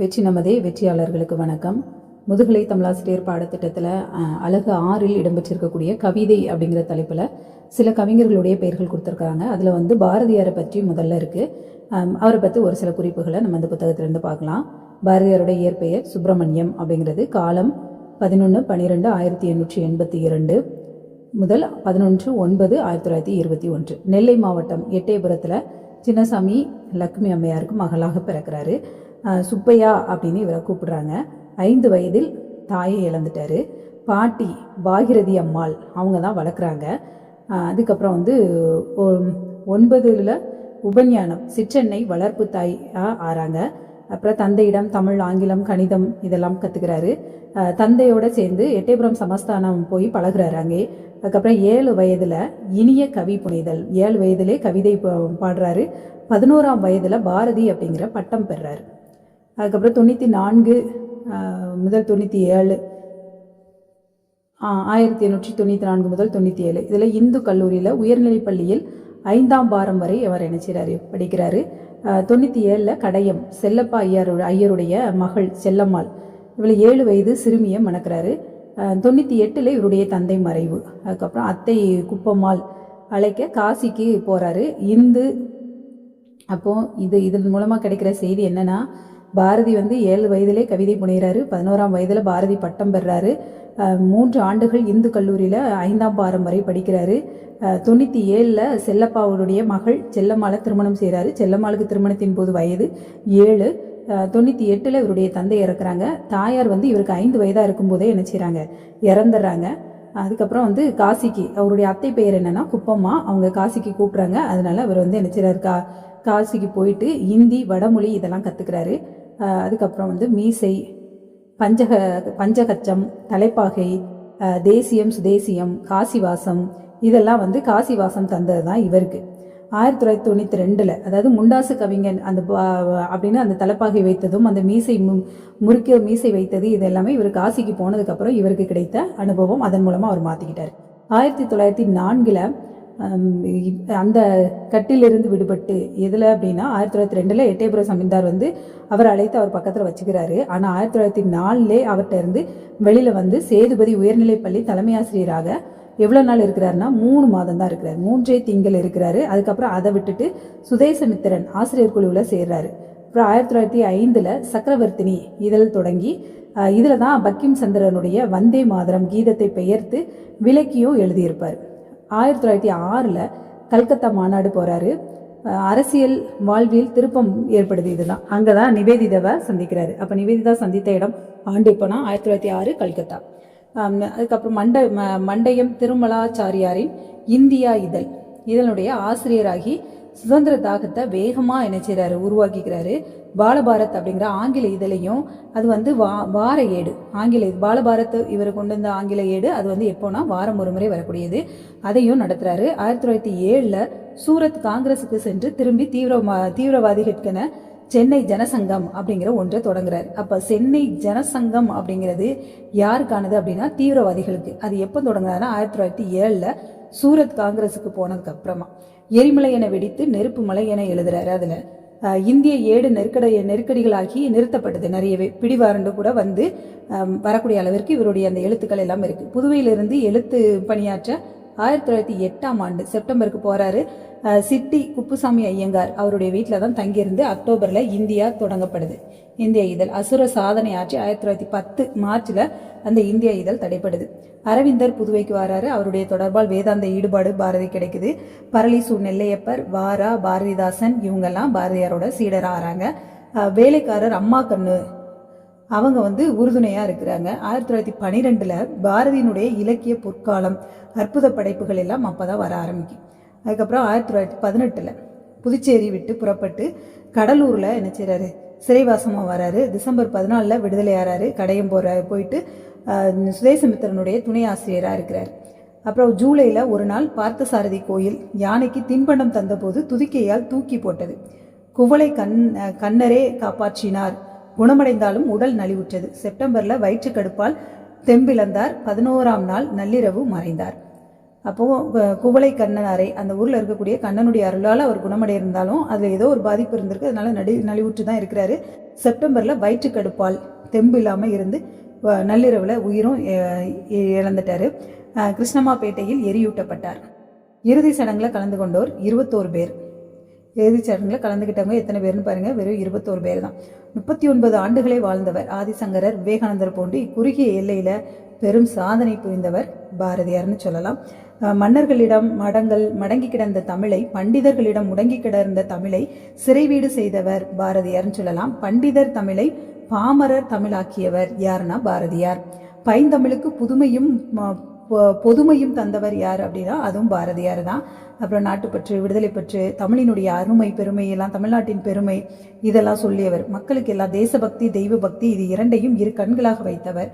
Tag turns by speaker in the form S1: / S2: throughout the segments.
S1: வெற்றி நமதே வெற்றியாளர்களுக்கு வணக்கம் முதுகலை தமிழாசிரியர் பாடத்திட்டத்தில் அழகு ஆறில் இடம்பெற்றிருக்கக்கூடிய கவிதை அப்படிங்கிற தலைப்பில் சில கவிஞர்களுடைய பெயர்கள் கொடுத்துருக்காங்க அதில் வந்து பாரதியாரை பற்றி முதல்ல இருக்குது அவரை பற்றி ஒரு சில குறிப்புகளை நம்ம இந்த புத்தகத்திலேருந்து பார்க்கலாம் பாரதியாருடைய இயற்பெயர் சுப்பிரமணியம் அப்படிங்கிறது காலம் பதினொன்று பன்னிரெண்டு ஆயிரத்தி எண்ணூற்றி எண்பத்தி இரண்டு முதல் பதினொன்று ஒன்பது ஆயிரத்தி தொள்ளாயிரத்தி இருபத்தி ஒன்று நெல்லை மாவட்டம் எட்டயபுரத்தில் சின்னசாமி லக்ஷ்மி அம்மையாருக்கு மகளாக பிறக்கிறாரு சுப்பையா அப்படின்னு இவரை கூப்பிடுறாங்க ஐந்து வயதில் தாயை இழந்துட்டாரு பாட்டி பாகிரதி அம்மாள் அவங்க தான் வளர்க்குறாங்க அதுக்கப்புறம் வந்து ஒன்பதுல உபஞானம் சிற்றெண்ணை வளர்ப்பு தாயாக ஆறாங்க அப்புறம் தந்தையிடம் தமிழ் ஆங்கிலம் கணிதம் இதெல்லாம் கற்றுக்கிறாரு தந்தையோட சேர்ந்து எட்டயபுரம் சமஸ்தானம் போய் பழகிறாரு அங்கே அதுக்கப்புறம் ஏழு வயதில் இனிய கவி புனிதல் ஏழு வயதிலே கவிதை பாடுறாரு பதினோராம் வயதில் பாரதி அப்படிங்கிற பட்டம் பெறுறாரு அதுக்கப்புறம் தொண்ணூற்றி நான்கு முதல் தொண்ணூற்றி ஏழு ஆயிரத்தி எண்ணூற்றி தொண்ணூற்றி நான்கு முதல் தொண்ணூற்றி ஏழு இதில் இந்து கல்லூரியில் உயர்நிலைப் பள்ளியில் ஐந்தாம் பாரம் வரை அவர் என்ன செய்கிறாரு படிக்கிறாரு தொண்ணூற்றி ஏழில் கடையம் செல்லப்பா ஐயாரு ஐயருடைய மகள் செல்லம்மாள் இவளை ஏழு வயது சிறுமியை மணக்கிறாரு தொண்ணூற்றி எட்டில் இவருடைய தந்தை மறைவு அதுக்கப்புறம் அத்தை குப்பம்மாள் அழைக்க காசிக்கு போகிறாரு இந்து அப்போது இது இதன் மூலமாக கிடைக்கிற செய்தி என்னென்னா பாரதி வந்து ஏழு வயதிலே கவிதை புனைகிறாரு பதினோராம் வயதில் பாரதி பட்டம் பெறாரு மூன்று ஆண்டுகள் இந்து கல்லூரியில் ஐந்தாம் பாரம் வரை படிக்கிறாரு தொண்ணூற்றி ஏழில் செல்லப்பாவுடைய மகள் செல்லம்மாளை திருமணம் செய்கிறாரு செல்லம்மாளுக்கு திருமணத்தின் போது வயது ஏழு தொண்ணூற்றி எட்டில் இவருடைய தந்தை இறக்குறாங்க தாயார் வந்து இவருக்கு ஐந்து வயதாக இருக்கும்போதே என்ன செய்கிறாங்க இறந்துடுறாங்க அதுக்கப்புறம் வந்து காசிக்கு அவருடைய அத்தை பெயர் என்னென்னா குப்பம்மா அவங்க காசிக்கு கூப்பிட்றாங்க அதனால அவர் வந்து என்ன செய்கிறாரு கா காசிக்கு போயிட்டு ஹிந்தி வடமொழி இதெல்லாம் கற்றுக்கிறாரு அதுக்கப்புறம் வந்து மீசை பஞ்சக பஞ்சகச்சம் தலைப்பாகை தேசியம் சுதேசியம் காசிவாசம் இதெல்லாம் வந்து காசிவாசம் தந்தது தான் இவருக்கு ஆயிரத்தி தொள்ளாயிரத்தி தொண்ணூற்றி ரெண்டில் அதாவது முண்டாசு கவிஞன் அந்த அப்படின்னு அந்த தலைப்பாகை வைத்ததும் அந்த மீசை முறுக்க மீசை வைத்தது இது எல்லாமே இவர் காசிக்கு போனதுக்கப்புறம் இவருக்கு கிடைத்த அனுபவம் அதன் மூலமாக அவர் மாற்றிக்கிட்டார் ஆயிரத்தி தொள்ளாயிரத்தி நான்கில் அந்த கட்டிலிருந்து விடுபட்டு எதில் அப்படின்னா ஆயிரத்தி தொள்ளாயிரத்தி ரெண்டில் எட்டயபுரம் சமீந்தார் வந்து அவர் அழைத்து அவர் பக்கத்தில் வச்சுக்கிறாரு ஆனால் ஆயிரத்தி தொள்ளாயிரத்தி நாலுலே அவர்கிட்ட இருந்து வெளியில் வந்து சேதுபதி உயர்நிலைப்பள்ளி தலைமை ஆசிரியராக எவ்வளோ நாள் இருக்கிறாருன்னா மூணு மாதம் தான் இருக்கிறார் மூன்றே திங்கள் இருக்கிறாரு அதுக்கப்புறம் அதை விட்டுட்டு சுதேசமித்திரன் ஆசிரியர் குழுவில் சேர்றாரு அப்புறம் ஆயிரத்தி தொள்ளாயிரத்தி ஐந்தில் சக்கரவர்த்தினி இதில் தொடங்கி இதில் தான் பக்கிம் சந்திரனுடைய வந்தே மாதரம் கீதத்தை பெயர்த்து விலக்கியும் எழுதியிருப்பார் ஆயிரத்தி தொள்ளாயிரத்தி ஆறில் கல்கத்தா மாநாடு போகிறாரு அரசியல் வாழ்வில் திருப்பம் ஏற்படுது இதெல்லாம் அங்கே தான் நிவேதிதாவை சந்திக்கிறாரு அப்போ நிவேதிதா சந்தித்த இடம் ஆண்டு இப்போனா ஆயிரத்தி தொள்ளாயிரத்தி ஆறு கல்கத்தா அதுக்கப்புறம் மண்ட மண்டயம் திருமலாச்சாரியாரின் இந்தியா இதழ் இதனுடைய ஆசிரியராகி சுதந்திர தாகத்தை வேகமாக நினைச்சிடறாரு உருவாக்கிக்கிறாரு பாலபாரத் அப்படிங்கிற ஆங்கில இதழையும் அது வந்து வா வார ஏடு ஆங்கில பாலபாரத் இவர் கொண்டு வந்த ஆங்கில ஏடு அது வந்து எப்போனா வாரம் ஒரு முறை வரக்கூடியது அதையும் நடத்துறாரு ஆயிரத்தி தொள்ளாயிரத்தி ஏழில் சூரத் காங்கிரஸுக்கு சென்று திரும்பி தீவிர தீவிரவாதிகளுக்கென சென்னை ஜனசங்கம் அப்படிங்கிற ஒன்றை தொடங்குறார் அப்போ சென்னை ஜனசங்கம் அப்படிங்கிறது யாருக்கானது அப்படின்னா தீவிரவாதிகளுக்கு அது எப்போ தொடங்குறாருன்னா ஆயிரத்தி தொள்ளாயிரத்தி ஏழில் சூரத் காங்கிரஸுக்கு போனதுக்கு அப்புறமா எரிமலை என வெடித்து நெருப்பு மலை என எழுதுறாரு அதில் இந்திய ஏடு நெருக்கடி நெருக்கடிகளாகி நிறுத்தப்பட்டது நிறையவே பிடிவாரண்டு கூட வந்து வரக்கூடிய அளவிற்கு இவருடைய அந்த எழுத்துக்கள் எல்லாம் இருக்குது புதுவையிலிருந்து எழுத்து பணியாற்ற ஆயிரத்தி தொள்ளாயிரத்தி எட்டாம் ஆண்டு செப்டம்பருக்கு போறாரு சிட்டி குப்புசாமி ஐயங்கார் அவருடைய வீட்டில் தான் தங்கியிருந்து அக்டோபரில் இந்தியா தொடங்கப்படுது இந்திய இதழ் அசுர சாதனை ஆட்சி ஆயிரத்தி தொள்ளாயிரத்தி பத்து மார்ச்சில் அந்த இந்திய இதழ் தடைப்படுது அரவிந்தர் புதுவைக்கு வராரு அவருடைய தொடர்பால் வேதாந்த ஈடுபாடு பாரதி கிடைக்குது பரளிசு நெல்லையப்பர் வாரா பாரதிதாசன் இவங்கெல்லாம் பாரதியாரோட சீடராக ஆறாங்க வேலைக்காரர் அம்மா கண்ணு அவங்க வந்து உறுதுணையாக இருக்கிறாங்க ஆயிரத்தி தொள்ளாயிரத்தி பனிரெண்டில் பாரதியினுடைய இலக்கிய பொற்காலம் அற்புத படைப்புகள் எல்லாம் அப்போ தான் வர ஆரம்பிக்கும் அதுக்கப்புறம் ஆயிரத்தி தொள்ளாயிரத்தி பதினெட்டில் புதுச்சேரி விட்டு புறப்பட்டு கடலூரில் என்ன செய்கிறாரு சிறைவாசமாக வராரு டிசம்பர் பதினாலில் விடுதலையாகிறாரு கடையும் போகிற போயிட்டு சுதேசமித்திரனுடைய துணை ஆசிரியராக இருக்கிறார் அப்புறம் ஜூலையில் ஒரு நாள் பார்த்தசாரதி கோயில் யானைக்கு தின்பண்டம் தந்தபோது துதிக்கையால் தூக்கி போட்டது குவளை கண் கண்ணரே காப்பாற்றினார் குணமடைந்தாலும் உடல் நலிவுற்றது செப்டம்பர்ல வயிற்றுக்கடுப்பால் தெம்பிழந்தார் பதினோராம் நாள் நள்ளிரவு மறைந்தார் அப்போ குவளை கண்ணன் அறை அந்த ஊரில் இருக்கக்கூடிய கண்ணனுடைய அருளால் அவர் குணமடைந்தாலும் இருந்தாலும் அதில் ஏதோ ஒரு பாதிப்பு இருந்திருக்கு அதனால நடி நலிவுற்று தான் இருக்கிறாரு செப்டம்பரில் வயிற்றுக்கடுப்பால் தெம்பு இல்லாமல் இருந்து நள்ளிரவில் உயிரும் இழந்துட்டார் கிருஷ்ணமாப்பேட்டையில் எரியூட்டப்பட்டார் இறுதி சடங்கில் கலந்து கொண்டோர் இருபத்தோரு பேர் சடங்கில் கலந்துக்கிட்டவங்க எத்தனை பேர்னு பாருங்கள் வெறும் இருபத்தோரு பேர் தான் முப்பத்தி ஒன்பது ஆண்டுகளே வாழ்ந்தவர் ஆதிசங்கரர் விவேகானந்தர் போன்று இக்குறுகிய எல்லையில் பெரும் சாதனை புரிந்தவர் பாரதியார்னு சொல்லலாம் மன்னர்களிடம் மடங்கள் மடங்கி கிடந்த தமிழை பண்டிதர்களிடம் முடங்கி கிடந்த தமிழை சிறைவீடு செய்தவர் பாரதியார்னு சொல்லலாம் பண்டிதர் தமிழை பாமரர் தமிழாக்கியவர் யாருன்னா பாரதியார் பைந்தமிழுக்கு புதுமையும் பொதுமையும் தந்தவர் யார் அப்படின்னா அதுவும் பாரதியார் தான் அப்புறம் நாட்டுப்பற்று விடுதலை பற்று தமிழினுடைய அருமை பெருமை எல்லாம் தமிழ்நாட்டின் பெருமை இதெல்லாம் சொல்லியவர் மக்களுக்கு எல்லாம் தேசபக்தி தெய்வ பக்தி இது இரண்டையும் இரு கண்களாக வைத்தவர்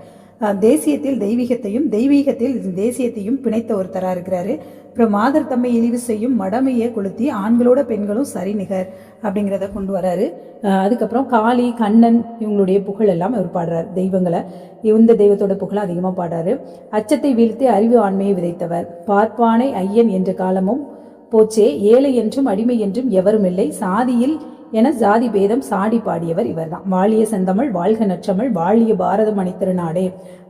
S1: தேசியத்தில் தெய்வீகத்தையும் தெய்வீகத்தில் தேசியத்தையும் பிணைத்த ஒருத்தராக இருக்கிறாரு அப்புறம் மாதர் தம்மை இழிவு செய்யும் மடமையை கொளுத்தி ஆண்களோட பெண்களும் சரி நிகர் அப்படிங்கிறத கொண்டு வராரு அதுக்கப்புறம் காளி கண்ணன் இவங்களுடைய புகழ் எல்லாம் அவர் பாடுறார் தெய்வங்களை இந்த தெய்வத்தோட புகழை அதிகமாக பாடுறாரு அச்சத்தை வீழ்த்தி அறிவு ஆண்மையை விதைத்தவர் பார்ப்பானை ஐயன் என்ற காலமும் போச்சே ஏழை என்றும் அடிமை என்றும் எவரும் இல்லை சாதியில் என ஜாதி பேதம் சாடி பாடியவர் இவர் தான் வாழிய செந்தமிழ் வாழ்க நச்சமிழ் வாழிய பாரத மணித்திருநாடே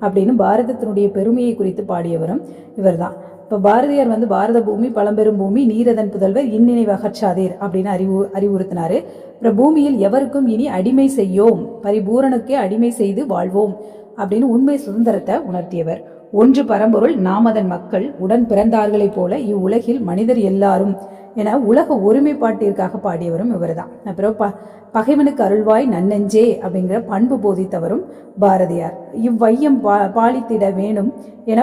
S1: அப்படின்னு பாரதத்தினுடைய பெருமையை குறித்து பாடியவரும் இவர் தான் இப்போ பாரதியார் வந்து பாரத பூமி பழம்பெரும் பூமி நீரதன் புதல்வர் இன்னினை வகச்சாதீர் அப்படின்னு அறிவு அறிவுறுத்தினாரு அப்புறம் பூமியில் எவருக்கும் இனி அடிமை செய்யோம் பரிபூரனுக்கே அடிமை செய்து வாழ்வோம் அப்படின்னு உண்மை சுதந்திரத்தை உணர்த்தியவர் ஒன்று பரம்பொருள் நாமதன் மக்கள் உடன் பிறந்தார்களைப் போல இவ்வுலகில் மனிதர் எல்லாரும் என உலக ஒருமைப்பாட்டிற்காக பாடியவரும் இவர் தான் அப்புறம் ப பகைவனுக்கு அருள்வாய் நன்னெஞ்சே அப்படிங்கிற பண்பு போதித்தவரும் பாரதியார் இவ்வையம் பா பாலித்திட வேணும் என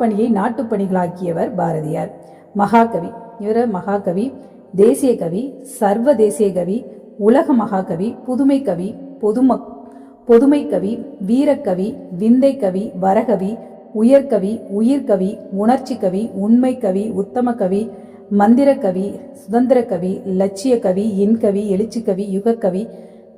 S1: பணியை நாட்டுப்பணிகளாக்கியவர் பாரதியார் மகாகவி இவர மகாகவி தேசிய கவி சர்வ தேசிய கவி உலக மகாகவி புதுமை கவி பொதுமக் பொதுமை கவி வீரக்கவி விந்தை கவி வரகவி உயர்கவி உயிர்கவி உணர்ச்சி கவி உண்மை கவி உத்தம கவி மந்திர கவி சுதந்திர கவி சுதந்திரக்கவி கவி எண்கவி எழுச்சிக்கவி யுகக்கவி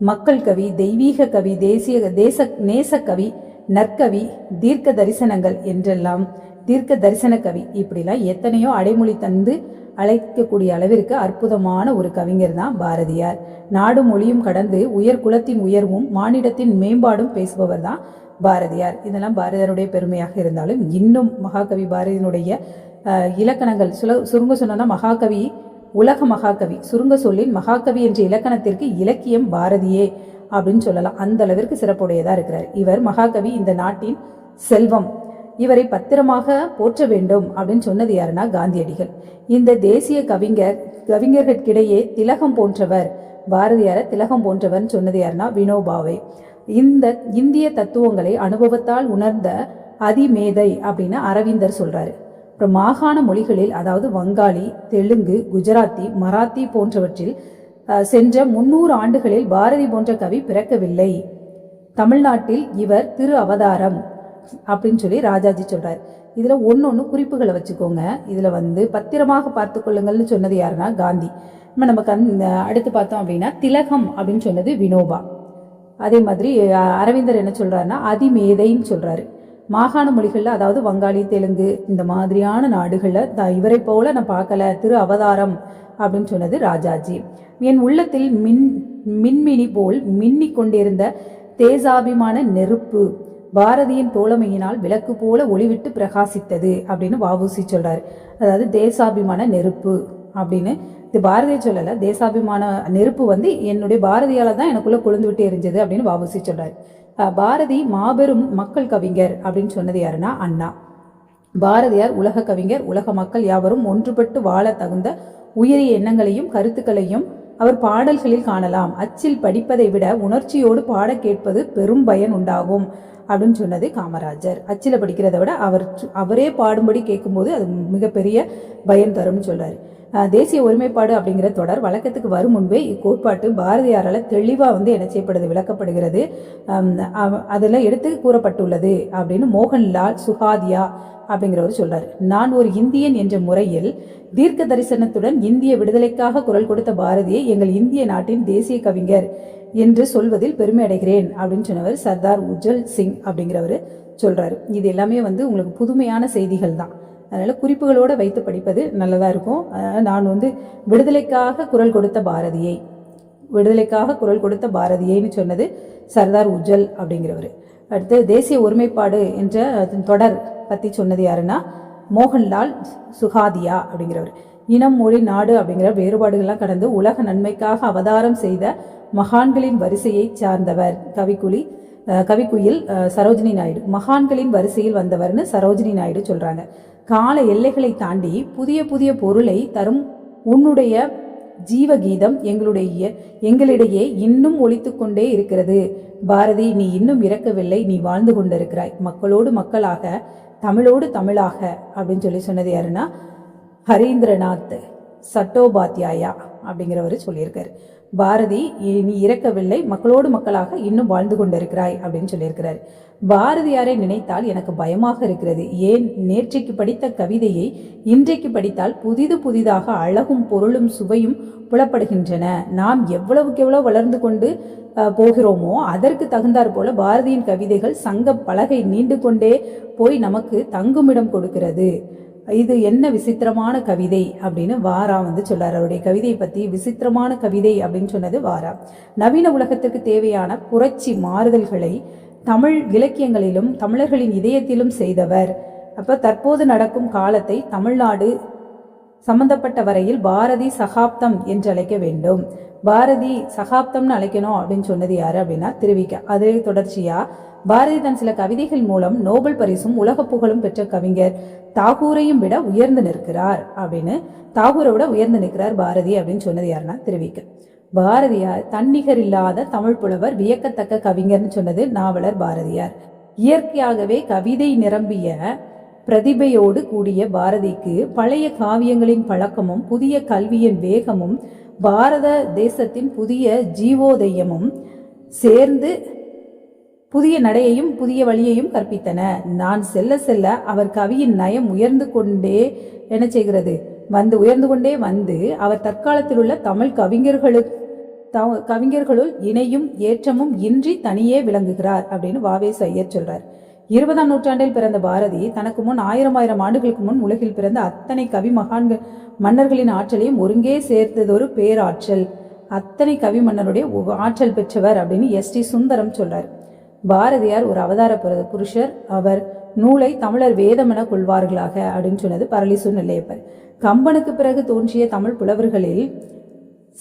S1: மக்கள் கவி தெய்வீக கவி தேசிய தேச நேசக்கவி நற்கவி தீர்க்க தரிசனங்கள் என்றெல்லாம் தீர்க்க தரிசன கவி இப்படிலாம் எத்தனையோ அடைமொழி தந்து அழைக்கக்கூடிய அளவிற்கு அற்புதமான ஒரு கவிஞர் தான் பாரதியார் நாடு மொழியும் கடந்து உயர் குலத்தின் உயர்வும் மானிடத்தின் மேம்பாடும் பேசுபவர் தான் பாரதியார் இதெல்லாம் பாரதியாருடைய பெருமையாக இருந்தாலும் இன்னும் மகாகவி பாரதியினுடைய இலக்கணங்கள் சுல சுருங்க சொன்னோன்னா மகாகவி உலக மகாகவி சுருங்க சொல்லின் மகாகவி என்ற இலக்கணத்திற்கு இலக்கியம் பாரதியே அப்படின்னு சொல்லலாம் அந்த அளவிற்கு சிறப்புடையதாக இருக்கிறார் இவர் மகாகவி இந்த நாட்டின் செல்வம் இவரை பத்திரமாக போற்ற வேண்டும் அப்படின்னு சொன்னது யாருன்னா காந்தியடிகள் இந்த தேசிய கவிஞர் கவிஞர்களுக்கிடையே திலகம் போன்றவர் பாரதியார திலகம் போன்றவர் சொன்னது யாருன்னா வினோபாவே இந்த இந்திய தத்துவங்களை அனுபவத்தால் உணர்ந்த அதிமேதை அப்படின்னு அரவிந்தர் சொல்றாரு அப்புறம் மாகாண மொழிகளில் அதாவது வங்காளி தெலுங்கு குஜராத்தி மராத்தி போன்றவற்றில் சென்ற முன்னூறு ஆண்டுகளில் பாரதி போன்ற கவி பிறக்கவில்லை தமிழ்நாட்டில் இவர் திரு அவதாரம் அப்படின்னு சொல்லி ராஜாஜி சொல்றார் இதுல ஒன்று ஒன்று குறிப்புகளை வச்சுக்கோங்க இதுல வந்து பத்திரமாக பார்த்துக்கொள்ளுங்கள்னு கொள்ளுங்கள்னு சொன்னது யாருன்னா காந்தி நம்ம நம்ம கண் அடுத்து பார்த்தோம் அப்படின்னா திலகம் அப்படின்னு சொன்னது வினோபா அதே மாதிரி அரவிந்தர் என்ன சொல்றாருன்னா அதிமேதைன்னு சொல்றாரு மாகாண மொழிகளில் அதாவது வங்காளி தெலுங்கு இந்த மாதிரியான நாடுகளில் இவரை போல நான் பார்க்கல திரு அவதாரம் அப்படின்னு சொன்னது ராஜாஜி என் உள்ளத்தில் மின் மின்மினி போல் மின்னி கொண்டிருந்த தேசாபிமான நெருப்பு பாரதியின் தோழமையினால் விளக்கு போல ஒளிவிட்டு பிரகாசித்தது அப்படின்னு வாவூசி சொல்றாரு அதாவது தேசாபிமான நெருப்பு அப்படின்னு இது பாரதிய சொல்லலை தேசாபிமான நெருப்பு வந்து என்னுடைய பாரதியால் தான் எனக்குள்ளே கொழுந்து விட்டு எரிஞ்சது அப்படின்னு வாவூசி சொல்கிறார் பாரதி மாபெரும் மக்கள் கவிஞர் அப்படின்னு சொன்னது யாருன்னா அண்ணா பாரதியார் உலக கவிஞர் உலக மக்கள் யாவரும் ஒன்றுபட்டு வாழ தகுந்த உயரிய எண்ணங்களையும் கருத்துக்களையும் அவர் பாடல்களில் காணலாம் அச்சில் படிப்பதை விட உணர்ச்சியோடு பாட கேட்பது பெரும் பயன் உண்டாகும் அப்படின்னு சொன்னது காமராஜர் அச்சில் படிக்கிறத விட அவர் அவரே பாடும்படி கேட்கும்போது அது மிகப்பெரிய பயன் தரும்னு சொல்கிறார் தேசிய ஒருமைப்பாடு அப்படிங்கிற தொடர் வழக்கத்துக்கு வரும் முன்பே இக்கோட்பாட்டு பாரதியாரால் தெளிவாக வந்து என்ன செய்யப்படுது விளக்கப்படுகிறது அதில் எடுத்து கூறப்பட்டுள்ளது அப்படின்னு மோகன்லால் சுகாதியா அப்படிங்கிறவர் சொல்றாரு நான் ஒரு இந்தியன் என்ற முறையில் தீர்க்க தரிசனத்துடன் இந்திய விடுதலைக்காக குரல் கொடுத்த பாரதியை எங்கள் இந்திய நாட்டின் தேசிய கவிஞர் என்று சொல்வதில் பெருமை அடைகிறேன் அப்படின்னு சொன்னவர் சர்தார் உஜ்ஜல் சிங் அப்படிங்கிறவர் சொல்றாரு இது எல்லாமே வந்து உங்களுக்கு புதுமையான செய்திகள் தான் அதனால் குறிப்புகளோடு வைத்து படிப்பது நல்லதாக இருக்கும் நான் வந்து விடுதலைக்காக குரல் கொடுத்த பாரதியை விடுதலைக்காக குரல் கொடுத்த பாரதியைன்னு சொன்னது சர்தார் உஜ்ஜல் அப்படிங்கிறவர் அடுத்து தேசிய ஒருமைப்பாடு என்ற தொடர் பற்றி சொன்னது யாருன்னா மோகன்லால் சுகாதியா அப்படிங்கிறவர் இனம் மொழி நாடு அப்படிங்கிற வேறுபாடுகள்லாம் கடந்து உலக நன்மைக்காக அவதாரம் செய்த மகான்களின் வரிசையை சார்ந்தவர் கவிக்குலி கவிக்குயில் சரோஜினி நாயுடு மகான்களின் வரிசையில் வந்தவர்னு சரோஜினி நாயுடு சொல்றாங்க கால எல்லைகளை தாண்டி புதிய புதிய பொருளை தரும் உன்னுடைய ஜீவகீதம் எங்களுடைய எங்களிடையே இன்னும் ஒழித்து கொண்டே இருக்கிறது பாரதி நீ இன்னும் இறக்கவில்லை நீ வாழ்ந்து கொண்டிருக்கிறாய் மக்களோடு மக்களாக தமிழோடு தமிழாக அப்படின்னு சொல்லி சொன்னது யாருன்னா ஹரீந்திரநாத் சட்டோபாத்யாயா அப்படிங்கிறவர் சொல்லியிருக்காரு பாரதி நீ இறக்கவில்லை மக்களோடு மக்களாக இன்னும் வாழ்ந்து கொண்டிருக்கிறாய் அப்படின்னு சொல்லியிருக்கிறார் பாரதியாரை நினைத்தால் எனக்கு பயமாக இருக்கிறது ஏன் நேற்றைக்கு படித்த கவிதையை இன்றைக்கு படித்தால் புதிது புதிதாக அழகும் பொருளும் சுவையும் புலப்படுகின்றன நாம் எவ்வளவுக்கு எவ்வளவு வளர்ந்து கொண்டு போகிறோமோ அதற்கு தகுந்தாற் போல பாரதியின் கவிதைகள் சங்க பலகை நீண்டு கொண்டே போய் நமக்கு தங்குமிடம் கொடுக்கிறது இது என்ன விசித்திரமான கவிதை அப்படின்னு வாரா வந்து சொல்றாரு அவருடைய கவிதையை பற்றி விசித்திரமான கவிதை அப்படின்னு சொன்னது வாரா நவீன உலகத்திற்கு தேவையான புரட்சி மாறுதல்களை தமிழ் இலக்கியங்களிலும் தமிழர்களின் இதயத்திலும் செய்தவர் அப்போ தற்போது நடக்கும் காலத்தை தமிழ்நாடு சம்பந்தப்பட்ட வரையில் பாரதி சகாப்தம் என்றழைக்க வேண்டும் பாரதி சகாப்தம்னு அழைக்கணும் அப்படின்னு சொன்னது யாரு அப்படின்னா திருவிக்க அதே தொடர்ச்சியா பாரதி தன் சில கவிதைகள் மூலம் நோபல் பரிசும் உலக புகழும் பெற்ற கவிஞர் தாகூரையும் விட உயர்ந்து நிற்கிறார் அப்படின்னு தாகூரை விட உயர்ந்து நிற்கிறார் பாரதி அப்படின்னு சொன்னது யாருன்னா திருவிக்க பாரதியார் தன்னிகர் இல்லாத தமிழ் புலவர் வியக்கத்தக்க கவிஞர்னு சொன்னது நாவலர் பாரதியார் இயற்கையாகவே கவிதை நிரம்பிய பிரதிபையோடு கூடிய பாரதிக்கு பழைய காவியங்களின் பழக்கமும் புதிய கல்வியின் வேகமும் பாரத தேசத்தின் புதிய ஜீவோதயமும் சேர்ந்து புதிய நடையையும் புதிய வழியையும் கற்பித்தன நான் செல்ல செல்ல அவர் கவியின் நயம் உயர்ந்து கொண்டே என்ன செய்கிறது வந்து உயர்ந்து கொண்டே வந்து அவர் தற்காலத்தில் உள்ள தமிழ் கவிஞர்களுக்கு கவிஞர்களுள் இணையும் ஏற்றமும் இன்றி தனியே விளங்குகிறார் அப்படின்னு வாவேஸ் ஐயர் சொல்றார் இருபதாம் நூற்றாண்டில் பிறந்த பாரதி தனக்கு முன் ஆயிரம் ஆயிரம் ஆண்டுகளுக்கு முன் உலகில் பிறந்த அத்தனை கவி மகான்கள் மன்னர்களின் ஆற்றலையும் ஒருங்கே ஒரு பேராற்றல் அத்தனை கவி மன்னருடைய ஆற்றல் பெற்றவர் அப்படின்னு எஸ் டி சுந்தரம் சொல்றார் பாரதியார் ஒரு அவதார புருஷர் அவர் நூலை தமிழர் வேதம் என கொள்வார்களாக அப்படின்னு சொன்னது பரளிசு நெல்லையப்பர் கம்பனுக்கு பிறகு தோன்றிய தமிழ் புலவர்களில்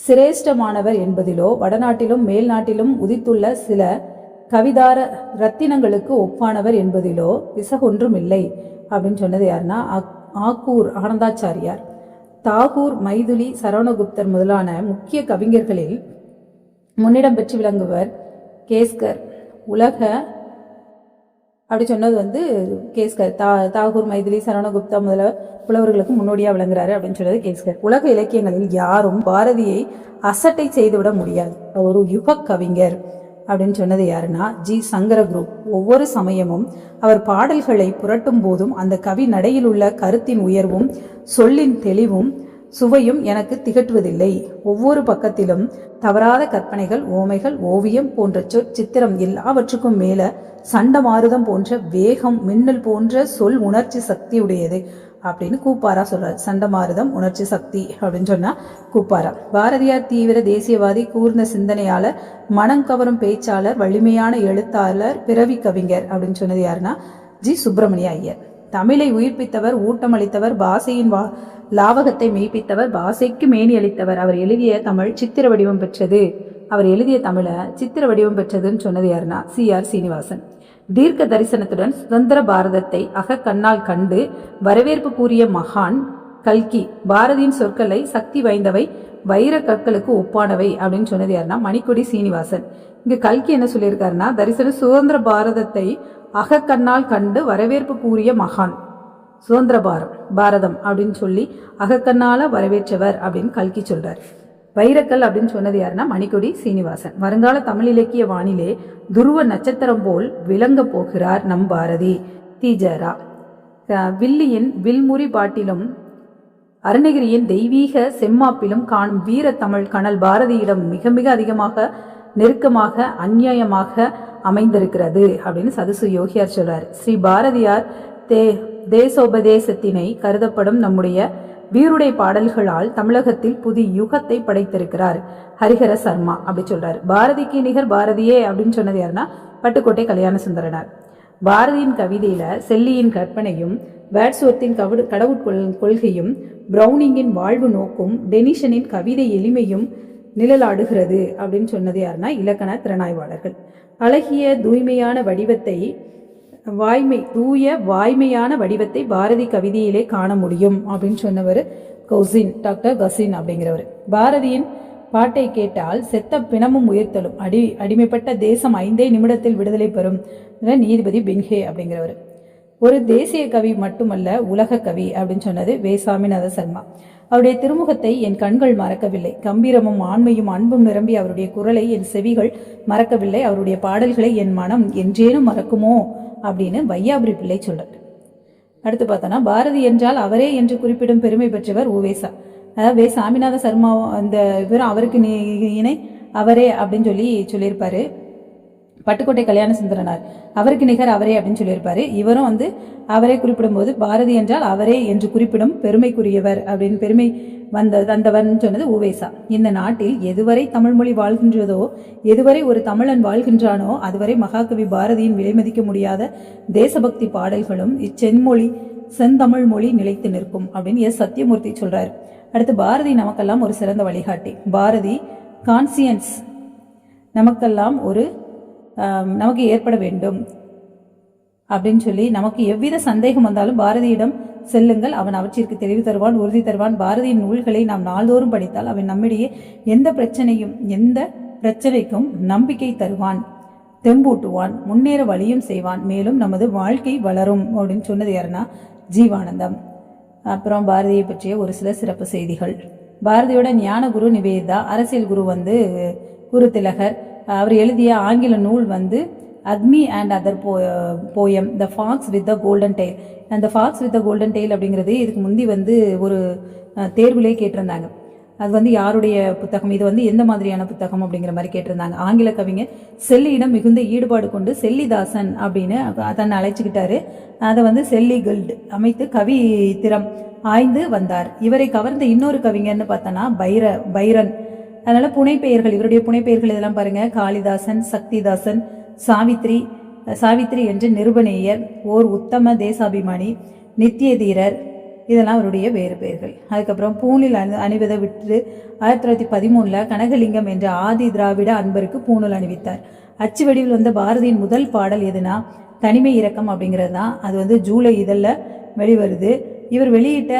S1: சிரேஷ்டமானவர் என்பதிலோ வடநாட்டிலும் மேல்நாட்டிலும் உதித்துள்ள சில கவிதார ரத்தினங்களுக்கு ஒப்பானவர் என்பதிலோ பிசகொன்றும் இல்லை அப்படின்னு சொன்னது யாருன்னா ஆக்கூர் ஆனந்தாச்சாரியார் தாகூர் மைதுலி சரவணகுப்தர் முதலான முக்கிய கவிஞர்களில் முன்னிடம் பெற்று விளங்குவர் கேஸ்கர் உலக அப்படி சொன்னது வந்து கேஸ்கர் தா தாகூர் மைதிலி சரவணகுப்தா முதல புலவர்களுக்கு முன்னோடியாக விளங்குறாரு அப்படின்னு சொன்னது கேஸ்கர் உலக இலக்கியங்களில் யாரும் பாரதியை அசட்டை செய்துவிட முடியாது ஒரு யுக கவிஞர் அப்படின்னு சொன்னது யாருன்னா ஜி சங்கர குரூப் ஒவ்வொரு சமயமும் அவர் பாடல்களை புரட்டும் போதும் அந்த கவி நடையில் உள்ள கருத்தின் உயர்வும் சொல்லின் தெளிவும் சுவையும் எனக்கு திகட்டுவதில்லை ஒவ்வொரு பக்கத்திலும் தவறாத கற்பனைகள் ஓமைகள் ஓவியம் போன்ற சொற் சித்திரம் எல்லாவற்றுக்கும் மேல சண்ட மாறுதம் போன்ற வேகம் மின்னல் போன்ற சொல் உணர்ச்சி சக்தியுடையது அப்படின்னு கூப்பாரா சொல்றாரு மாறுதம் உணர்ச்சி சக்தி அப்படின்னு சொன்னா கூப்பாரா பாரதியார் தீவிர தேசியவாதி கூர்ந்த சிந்தனையாளர் மனம் கவரும் பேச்சாளர் வலிமையான எழுத்தாளர் பிறவி கவிஞர் அப்படின்னு சொன்னது யாருன்னா ஜி சுப்பிரமணிய ஐயர் தமிழை உயிர்ப்பித்தவர் ஊட்டம் அளித்தவர் பாசையின் வா லாவகத்தை மெய்ப்பித்தவர் பாசைக்கு மேனி அளித்தவர் அவர் எழுதிய தமிழ் சித்திர வடிவம் பெற்றது அவர் எழுதிய தமிழை சித்திர வடிவம் பெற்றதுன்னு சொன்னது யாருன்னா சி ஆர் சீனிவாசன் தீர்க்க தரிசனத்துடன் சுதந்திர பாரதத்தை அக கண்ணால் கண்டு வரவேற்பு கூறிய மகான் கல்கி பாரதியின் சொற்களை சக்தி வாய்ந்தவை வைர கற்களுக்கு ஒப்பானவை அப்படின்னு சொன்னது யாருன்னா மணிக்கொடி சீனிவாசன் இங்க கல்கி என்ன சொல்லியிருக்காருன்னா தரிசன சுதந்திர பாரதத்தை அகக்கண்ணால் கண்டு வரவேற்பு கூறிய மகான் சுதந்திர பாரம் பாரதம் அப்படின்னு சொல்லி அகக்கண்ணால வரவேற்றவர் அப்படின்னு கல்கி சொல்றாரு வைரக்கல் அப்படின்னு சொன்னது யாருன்னா மணிக்கொடி சீனிவாசன் வருங்கால தமிழ் இலக்கிய வானிலே துருவ நட்சத்திரம் போல் விளங்க போகிறார் நம் பாரதி தீஜரா வில்லியின் வில்முறி பாட்டிலும் அருணகிரியின் தெய்வீக செம்மாப்பிலும் காணும் வீர தமிழ் கனல் பாரதியிடம் மிக மிக அதிகமாக நெருக்கமாக அந்நியமாக அமைந்திருக்கிறது அப்படின்னு சதசு யோகியார் சொல்றார் ஸ்ரீ பாரதியார் தே தேசோபதேசத்தினை கருதப்படும் நம்முடைய வீருடை பாடல்களால் தமிழகத்தில் புது யுகத்தை படைத்திருக்கிறார் ஹரிஹர சர்மா அப்படி சொல்றாரு பாரதிக்கு நிகர் பாரதியே அப்படின்னு சொன்னது யாருன்னா பட்டுக்கோட்டை கல்யாண சுந்தரனார் பாரதியின் கவிதையில செல்லியின் கற்பனையும் வேட்ஸ்வர்த்தின் கவடு கடவுட்கொள் கொள்கையும் பிரௌனிங்கின் வாழ்வு நோக்கும் டெனிஷனின் கவிதை எளிமையும் நிழலாடுகிறது அப்படின்னு சொன்னது யாருன்னா இலக்கண திறனாய்வாளர்கள் அழகிய தூய்மையான வடிவத்தை வாய்மை தூய வாய்மையான வடிவத்தை பாரதி கவிதையிலே காண முடியும் அப்படின்னு சொன்னவர் கௌசின் டாக்டர் கசின் அப்படிங்கிறவர் பாரதியின் பாட்டை கேட்டால் செத்த பிணமும் உயர்த்தலும் அடி அடிமைப்பட்ட தேசம் ஐந்தே நிமிடத்தில் விடுதலை பெறும் நீதிபதி பின்ஹே அப்படிங்கிறவர் ஒரு தேசிய கவி மட்டுமல்ல உலக கவி அப்படின்னு சொன்னது வே சாமிநாத சர்மா அவருடைய திருமுகத்தை என் கண்கள் மறக்கவில்லை கம்பீரமும் ஆண்மையும் அன்பும் நிரம்பி அவருடைய குரலை என் செவிகள் மறக்கவில்லை அவருடைய பாடல்களை என் மனம் என்றேனும் மறக்குமோ அப்படின்னு வையாபுரி பிள்ளை சொல்றார் அடுத்து பார்த்தோன்னா பாரதி என்றால் அவரே என்று குறிப்பிடும் பெருமை பெற்றவர் ஓவேசா அதாவது வே சாமிநாத சர்மா அந்த இவரும் அவருக்கு இணை அவரே அப்படின்னு சொல்லி சொல்லியிருப்பாரு பட்டுக்கோட்டை கல்யாண சுந்தரனார் அவருக்கு நிகர் அவரே அப்படின்னு சொல்லியிருப்பாரு இவரும் வந்து அவரே குறிப்பிடும் போது பாரதி என்றால் அவரே என்று குறிப்பிடும் பெருமைக்குரியவர் அப்படின்னு பெருமை வந்த வந்தவன் சொன்னது உவேசா இந்த நாட்டில் எதுவரை தமிழ்மொழி வாழ்கின்றதோ எதுவரை ஒரு தமிழன் வாழ்கின்றானோ அதுவரை மகாகவி பாரதியின் விலைமதிக்க முடியாத தேசபக்தி பாடல்களும் இச்செம்மொழி செந்தமிழ் மொழி நிலைத்து நிற்கும் அப்படின்னு எஸ் சத்யமூர்த்தி சொல்றாரு அடுத்து பாரதி நமக்கெல்லாம் ஒரு சிறந்த வழிகாட்டி பாரதி கான்சியன்ஸ் நமக்கெல்லாம் ஒரு நமக்கு ஏற்பட வேண்டும் அப்படின்னு சொல்லி நமக்கு எவ்வித சந்தேகம் வந்தாலும் பாரதியிடம் செல்லுங்கள் அவன் அவற்றிற்கு தெளிவு தருவான் உறுதி தருவான் பாரதியின் நூல்களை நாம் நாள்தோறும் படித்தால் அவன் நம்மிடையே எந்த பிரச்சனையும் எந்த பிரச்சனைக்கும் நம்பிக்கை தருவான் தெம்பூட்டுவான் முன்னேற வழியும் செய்வான் மேலும் நமது வாழ்க்கை வளரும் அப்படின்னு சொன்னது யாருன்னா ஜீவானந்தம் அப்புறம் பாரதியை பற்றிய ஒரு சில சிறப்பு செய்திகள் பாரதியோட ஞான குரு நிவேதா அரசியல் குரு வந்து குரு திலகர் அவர் எழுதிய ஆங்கில நூல் வந்து அத்மி அண்ட் அதர் போ poem the fox with the golden tail அந்த fox with the golden tail அப்படிங்கிறது இதுக்கு முந்தி வந்து ஒரு தேர்விலே கேட்டிருந்தாங்க அது வந்து யாருடைய புத்தகம் இது வந்து எந்த மாதிரியான புத்தகம் அப்படிங்கிற மாதிரி கேட்டிருந்தாங்க ஆங்கில கவிஞர் செல்லியிடம் மிகுந்த ஈடுபாடு கொண்டு செல்லிதாசன் அப்படின்னு தன்னை அழைச்சிக்கிட்டாரு அதை வந்து செல்லி கில்டு அமைத்து கவி திறம் ஆய்ந்து வந்தார் இவரை கவர்ந்த இன்னொரு கவிஞர்னு பார்த்தோன்னா பைர பைரன் அதனால புனைப்பெயர்கள் இவருடைய புனைப்பெயர்கள் இதெல்லாம் பாருங்க காளிதாசன் சக்திதாசன் சாவித்ரி சாவித்ரி என்று நிருபணேயர் ஓர் உத்தம தேசாபிமானி நித்திய தீரர் இதெல்லாம் அவருடைய வேறு பெயர்கள் அதுக்கப்புறம் பூணில் அணி அணிவதை விட்டு ஆயிரத்தி தொள்ளாயிரத்தி பதிமூணில் கனகலிங்கம் என்ற ஆதி திராவிட அன்பருக்கு பூணூல் அணிவித்தார் அச்சு வடிவில் வந்த பாரதியின் முதல் பாடல் எதுனா தனிமை இறக்கம் அப்படிங்கிறது தான் அது வந்து ஜூலை இதழில் வெளிவருது இவர் வெளியிட்ட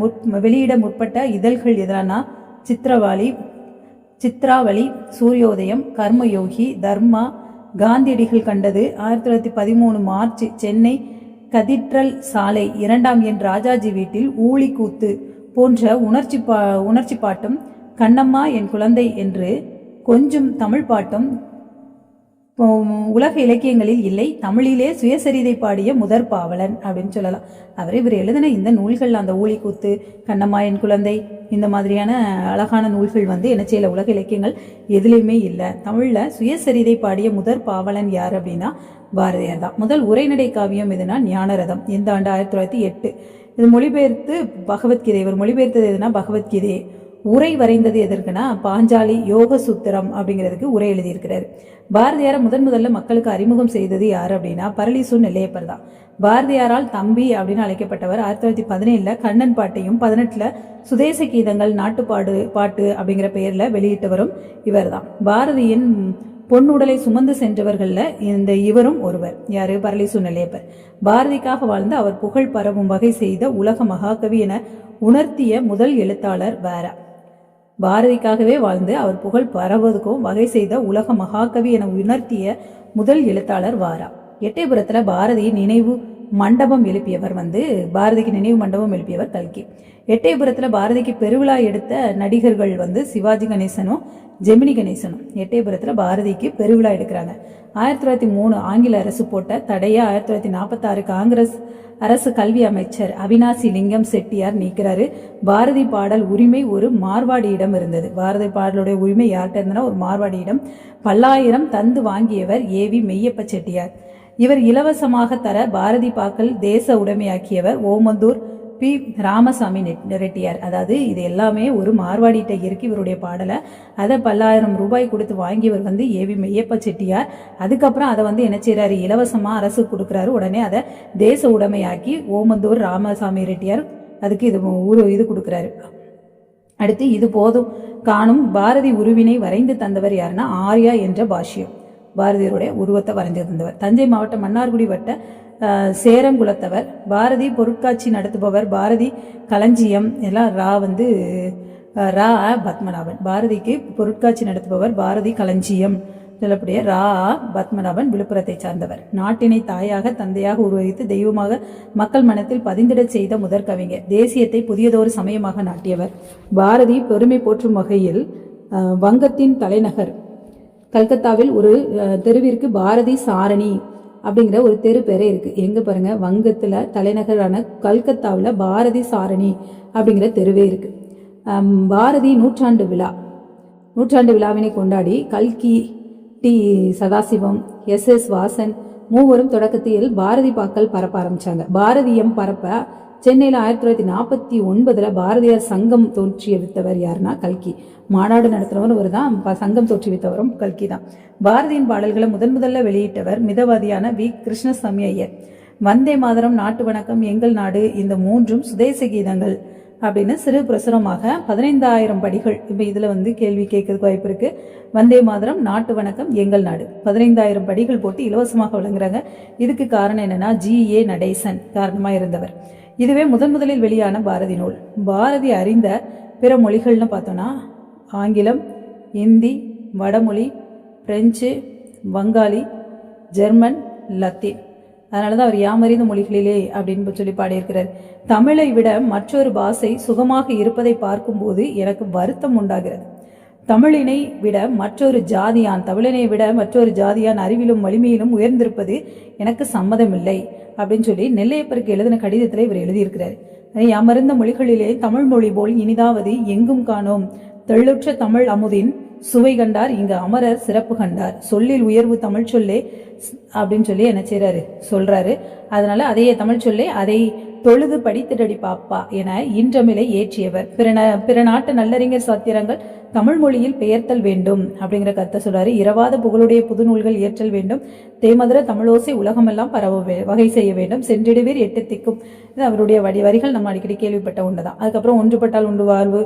S1: முற் வெளியிட முற்பட்ட இதழ்கள் எதனா சித்திரவாளி சித்ராவளி சூரியோதயம் கர்மயோகி தர்மா காந்தியடிகள் கண்டது ஆயிரத்தி தொள்ளாயிரத்தி பதிமூணு மார்ச் சென்னை கதிற்றல் சாலை இரண்டாம் எண் ராஜாஜி வீட்டில் ஊழி கூத்து போன்ற உணர்ச்சி பா உணர்ச்சி பாட்டும் கண்ணம்மா என் குழந்தை என்று கொஞ்சம் தமிழ் பாட்டும் உலக இலக்கியங்களில் இல்லை தமிழிலே சுயசரிதை பாடிய முதற் பாவலன் அப்படின்னு சொல்லலாம் அவர் இவர் எழுதின இந்த நூல்கள் அந்த ஊழி கூத்து கண்ணம்மாயன் குழந்தை இந்த மாதிரியான அழகான நூல்கள் வந்து என்ன செய்யல உலக இலக்கியங்கள் எதுலேயுமே இல்லை தமிழில் சுயசரிதை பாடிய முதற் பாவலன் யார் அப்படின்னா பாரதியார் தான் முதல் உரைநடை காவியம் எதுனா ஞானரதம் இந்த ஆண்டு ஆயிரத்தி தொள்ளாயிரத்தி எட்டு இது மொழிபெயர்த்து பகவத்கீதை இவர் மொழிபெயர்த்தது எதுனா பகவத்கீதை உரை வரைந்தது எதற்குனா பாஞ்சாலி யோக சூத்திரம் அப்படிங்கிறதுக்கு உரை எழுதியிருக்கிறார் பாரதியார முதன் முதல்ல மக்களுக்கு அறிமுகம் செய்தது யார் அப்படின்னா பரளிசு நெல்லையப்பர் தான் பாரதியாரால் தம்பி அப்படின்னு அழைக்கப்பட்டவர் ஆயிரத்தி தொள்ளாயிரத்தி பதினேழுல கண்ணன் பாட்டையும் பதினெட்டுல சுதேச கீதங்கள் நாட்டுப்பாடு பாட்டு அப்படிங்கிற பெயர்ல வெளியிட்டவரும் இவர் தான் பாரதியின் பொன்னுடலை சுமந்து சென்றவர்களில் இந்த இவரும் ஒருவர் யாரு பரளிசு நிலையப்பர் பாரதிக்காக வாழ்ந்து அவர் புகழ் பரவும் வகை செய்த உலக மகாகவி என உணர்த்திய முதல் எழுத்தாளர் வேற பாரதிக்காகவே வாழ்ந்து அவர் புகழ் பரவதுக்கும் வகை செய்த உலக மகாகவி என உணர்த்திய முதல் எழுத்தாளர் வாரா எட்டயபுரத்தில் பாரதி நினைவு மண்டபம் எழுப்பியவர் வந்து பாரதிக்கு நினைவு மண்டபம் எழுப்பியவர் கல்கி எட்டயபுரத்தில் பாரதிக்கு பெருவிழா எடுத்த நடிகர்கள் வந்து சிவாஜி கணேசனும் ஜெமினி கணேசனும் எட்டயபுரத்தில் பாரதிக்கு பெருவிழா எடுக்கிறாங்க ஆயிரத்தி தொள்ளாயிரத்தி மூணு ஆங்கில அரசு போட்ட தடையை ஆயிரத்தி தொள்ளாயிரத்தி நாற்பத்தாறு காங்கிரஸ் அரசு கல்வி அமைச்சர் அவினாசி லிங்கம் செட்டியார் நீக்கிறாரு பாரதி பாடல் உரிமை ஒரு மார்வாடியிடம் இருந்தது பாரதி பாடலுடைய உரிமை யார்கிட்ட இருந்ததுன்னா ஒரு மார்வாடியிடம் பல்லாயிரம் தந்து வாங்கியவர் ஏ வி மெய்யப்ப செட்டியார் இவர் இலவசமாக தர பாரதி பாக்கல் தேச உடைமையாக்கியவர் ஓமந்தூர் பி ராமசாமி ரெட்டியார் அதாவது இது எல்லாமே ஒரு மார்வாடிட்ட இருக்கு இவருடைய பாடலை அதை பல்லாயிரம் ரூபாய் கொடுத்து வாங்கியவர் வந்து ஏவி மெய்யப்ப செட்டியார் அதுக்கப்புறம் அதை வந்து என்ன செய்கிறாரு இலவசமாக அரசு கொடுக்குறாரு உடனே அதை தேச உடைமையாக்கி ஓமந்தூர் ராமசாமி ரெட்டியார் அதுக்கு இது ஊர் இது கொடுக்குறாரு அடுத்து இது போதும் காணும் பாரதி உருவினை வரைந்து தந்தவர் யாருன்னா ஆர்யா என்ற பாஷ்யம் பாரதியருடைய உருவத்தை வரைந்து தந்தவர் தஞ்சை மாவட்டம் மன்னார்குடி வட்ட சேரங்குலத்தவர் பாரதி பொருட்காட்சி நடத்துபவர் பாரதி களஞ்சியம் எல்லாம் ரா வந்து ரா பத்மநாபன் பாரதிக்கு பொருட்காட்சி நடத்துபவர் பாரதி களஞ்சியம் சொல்லக்கூடிய ரா பத்மநாபன் விழுப்புரத்தை சார்ந்தவர் நாட்டினை தாயாக தந்தையாக உருவகித்து தெய்வமாக மக்கள் மனத்தில் பதிந்திடச் செய்த முதற் கவிஞர் தேசியத்தை புதியதொரு சமயமாக நாட்டியவர் பாரதி பெருமை போற்றும் வகையில் வங்கத்தின் தலைநகர் கல்கத்தாவில் ஒரு தெருவிற்கு பாரதி சாரணி அப்படிங்கிற ஒரு தெரு பேரே இருக்குது எங்கே பாருங்கள் வங்கத்தில் தலைநகரான கல்கத்தாவில் பாரதி சாரணி அப்படிங்கிற தெருவே இருக்கு பாரதி நூற்றாண்டு விழா நூற்றாண்டு விழாவினை கொண்டாடி கல்கி T Sadasivam S S Vasan மூவரும் தொடக்கத்தில் பாரதி பாக்கள் பரப்ப ஆரம்பித்தாங்க பாரதியம் பரப்ப சென்னையில் ஆயிரத்தி தொள்ளாயிரத்தி நாற்பத்தி ஒன்பதில் பாரதியார் சங்கம் தோற்றிய வித்தவர் யாருன்னா கல்கி மாநாடு நடத்துகிறவரும் ஒரு தான் சங்கம் தோற்றுவித்தவரும் கல்கி தான் பாரதியின் பாடல்களை முதன் முதல்ல வெளியிட்டவர் மிதவாதியான வி கிருஷ்ணசாமி ஐயர் வந்தே மாதரம் நாட்டு வணக்கம் எங்கள் நாடு இந்த மூன்றும் சுதேச கீதங்கள் அப்படின்னு சிறு பிரசுரமாக பதினைந்தாயிரம் படிகள் இப்போ இதில் வந்து கேள்வி கேட்கறதுக்கு வாய்ப்பு இருக்கு வந்தே மாதரம் நாட்டு வணக்கம் எங்கள் நாடு பதினைந்தாயிரம் படிகள் போட்டு இலவசமாக வழங்குறாங்க இதுக்கு காரணம் என்னன்னா ஜி ஏ நடேசன் காரணமாக இருந்தவர் இதுவே முதன் முதலில் வெளியான பாரதி நூல் பாரதி அறிந்த பிற மொழிகள்னு பார்த்தோன்னா ஆங்கிலம் இந்தி வடமொழி பிரெஞ்சு வங்காளி ஜெர்மன் லத்தீன் அதனால தான் அவர் யாமறிந்த மொழிகளிலே அப்படின்னு சொல்லி பாடியிருக்கிறார் தமிழை விட மற்றொரு பாஷை சுகமாக இருப்பதை பார்க்கும்போது எனக்கு வருத்தம் உண்டாகிறது தமிழினை விட மற்றொரு ஜாதியான் தமிழினை விட மற்றொரு ஜாதியான் அறிவிலும் வலிமையிலும் உயர்ந்திருப்பது எனக்கு சம்மதமில்லை அப்படின்னு சொல்லி நெல்லையப்பருக்கு எழுதின கடிதத்தில் இவர் எழுதியிருக்கிறார் யாமருந்த மொழிகளிலே தமிழ் மொழி போல் இனிதாவது எங்கும் காணோம் தெள்ளுற்ற தமிழ் அமுதின் சுவை கண்டார் இங்கு அமரர் சிறப்பு கண்டார் சொல்லில் உயர்வு தமிழ் சொல்லே அப்படின்னு சொல்லி என்ன செய்யறாரு சொல்றாரு அதனால அதையே தமிழ் சொல்லே அதை தொழுது படித்திடடி பாப்பா என இன்றமிலை ஏற்றியவர் பிற பிற நாட்டு நல்லறிஞர் சாத்திரங்கள் தமிழ் மொழியில் பெயர்த்தல் வேண்டும் அப்படிங்கிற கருத்தை சொல்றாரு இரவாத புகழுடைய புது நூல்கள் இயற்றல் வேண்டும் தேமதுர தமிழோசை உலகமெல்லாம் பரவ வகை செய்ய வேண்டும் சென்றிடுவீர் எட்டு திக்கும் இது அவருடைய வடி வரிகள் நம்ம அடிக்கடி கேள்விப்பட்ட ஒன்றுதான் அதுக்கப்புறம் ஒன்றுபட்டால் உண்டு வாழ்வு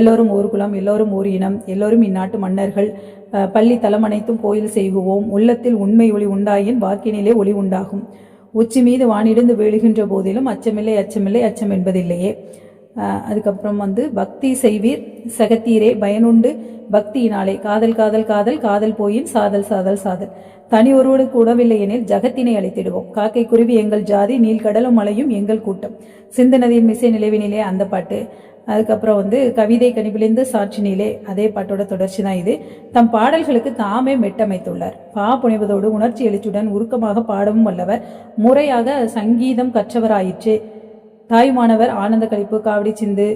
S1: எல்லோரும் ஒரு குலம் எல்லோரும் ஒரு இனம் எல்லோரும் இந்நாட்டு மன்னர்கள் பள்ளி தலம் அனைத்தும் கோயில் செய்குவோம் உள்ளத்தில் உண்மை ஒளி உண்டாயின் வாக்கினிலே ஒளி உண்டாகும் உச்சி மீது வானிடுந்து வீழுகின்ற போதிலும் அச்சமில்லை அச்சமில்லை அச்சம் என்பதில்லையே அதுக்கப்புறம் வந்து பக்தி செய்வீர் சகத்தீரே பயனுண்டு பக்தியினாலே காதல் காதல் காதல் காதல் போயின் சாதல் சாதல் சாதல் தனி ஒருவடு கூடவில்லை எனில் ஜகத்தினை அழைத்திடுவோம் காக்கை குருவி எங்கள் ஜாதி கடலும் மலையும் எங்கள் கூட்டம் சிந்து நதியின் மிசை நிலவினிலே அந்த பாட்டு அதுக்கப்புறம் வந்து கவிதை கனிபிழிந்த சாட்சினிலே அதே பாட்டோட தொடர்ச்சி தான் இது தம் பாடல்களுக்கு தாமே மெட்டமைத்துள்ளார் பா புனைவதோடு உணர்ச்சி எழுச்சியுடன் உருக்கமாக பாடவும் வல்லவர் முறையாக சங்கீதம் கற்றவராயிற்று தாய் மாணவர் ஆனந்த கழிப்பு காவடி சிந்து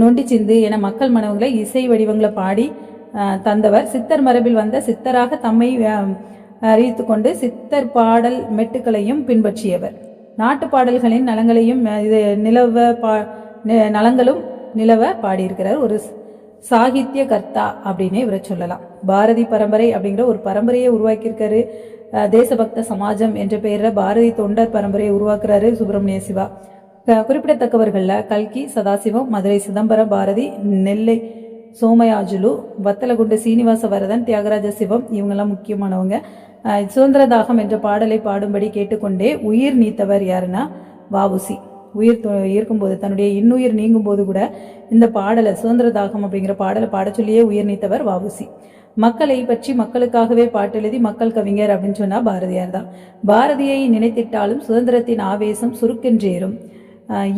S1: நொண்டி சிந்து என மக்கள் மனவங்களை இசை வடிவங்களை பாடி தந்தவர் சித்தர் மரபில் வந்த சித்தராக தம்மை அறிவித்து கொண்டு சித்தர் பாடல் மெட்டுக்களையும் பின்பற்றியவர் நாட்டு பாடல்களின் நலங்களையும் இது நிலவ பா நலங்களும் நிலவ பாடியிருக்கிறார் ஒரு சாகித்ய கர்த்தா அப்படின்னு இவரை சொல்லலாம் பாரதி பரம்பரை அப்படிங்கிற ஒரு பரம்பரையை உருவாக்கியிருக்காரு தேசபக்த சமாஜம் என்ற பெயரில் பாரதி தொண்டர் பரம்பரையை உருவாக்குறாரு சுப்பிரமணிய சிவா குறிப்பிடத்தக்கவர்களில் கல்கி சதாசிவம் மதுரை சிதம்பரம் பாரதி நெல்லை சோமயாஜுலு வத்தலகுண்டு சீனிவாச வரதன் தியாகராஜ சிவம் இவங்கெல்லாம் முக்கியமானவங்க சுதந்திர தாகம் என்ற பாடலை பாடும்படி கேட்டுக்கொண்டே உயிர் நீத்தவர் யாருன்னா வாவுசி உயிர் போது தன்னுடைய இன்னுயிர் நீங்கும் போது கூட இந்த பாடலை சுதந்திர தாகம் அப்படிங்கிற பாடலை பாட சொல்லியே உயிர் நீத்தவர் வாவுசி மக்களை பற்றி மக்களுக்காகவே பாட்டெழுதி மக்கள் கவிஞர் அப்படின்னு சொன்னால் பாரதியார் தான் பாரதியை நினைத்திட்டாலும் சுதந்திரத்தின் ஆவேசம் சுருக்கென்றேறும்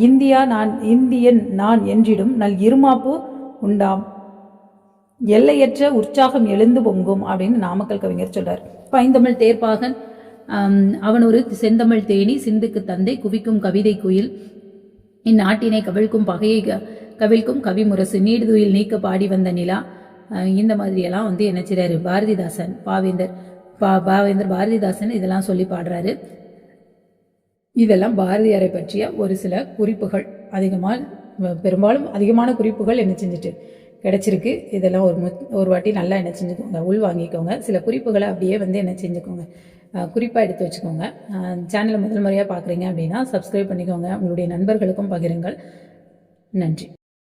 S1: இந்தியா நான் இந்தியன் நான் என்றிடும் நல் இருமாப்பு உண்டாம் எல்லையற்ற உற்சாகம் எழுந்து பொங்கும் அப்படின்னு நாமக்கல் கவிஞர் சொல்றார் பைந்தமிழ் தேர்ப்பாகன் அவன் ஒரு செந்தமிழ் தேனி சிந்துக்கு தந்தை குவிக்கும் கவிதை குயில் இந்நாட்டினை கவிழ்க்கும் பகையை கவிழ்க்கும் கவிமுரசு நீடுதுயில் நீக்க பாடி வந்த நிலா இந்த மாதிரியெல்லாம் வந்து என்ன செய்கிறாரு பாரதிதாசன் பாவேந்தர் பா பாவேந்தர் பாரதிதாசன் இதெல்லாம் சொல்லி பாடுறாரு இதெல்லாம் பாரதியாரை பற்றிய ஒரு சில குறிப்புகள் அதிகமாக பெரும்பாலும் அதிகமான குறிப்புகள் என்ன செஞ்சுட்டு கிடச்சிருக்கு இதெல்லாம் ஒரு ஒரு வாட்டி நல்லா என்ன செஞ்சுக்கோங்க உள் வாங்கிக்கோங்க சில குறிப்புகளை அப்படியே வந்து என்ன செஞ்சுக்கோங்க குறிப்பாக எடுத்து வச்சுக்கோங்க சேனலை முதல் முறையாக பார்க்குறீங்க அப்படின்னா சப்ஸ்கிரைப் பண்ணிக்கோங்க உங்களுடைய நண்பர்களுக்கும் பகிருங்கள் நன்றி